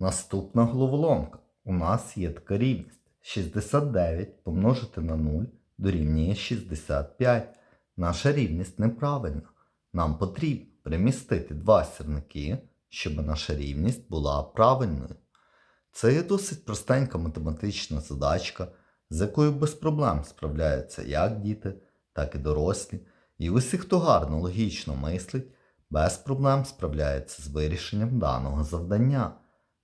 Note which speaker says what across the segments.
Speaker 1: Наступна головоломка. У нас є така рівність. 69 помножити на 0 дорівнює 65. Наша рівність неправильна. Нам потрібно перемістити два сірники, щоб наша рівність була правильною. Це є досить простенька математична задачка, з якою без проблем справляються як діти, так і дорослі. І усі, хто гарно логічно мислить, без проблем справляється з вирішенням даного завдання.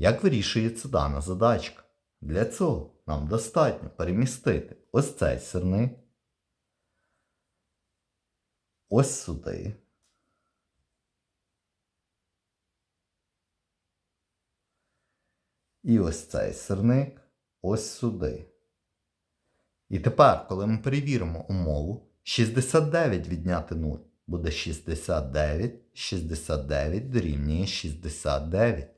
Speaker 1: Як вирішується дана задачка? Для цього нам достатньо перемістити ось цей сирник, ось сюди. І ось цей сирник ось сюди. І тепер, коли ми перевіримо умову, 69 відняти 0 буде 69, 69 дорівнює 69.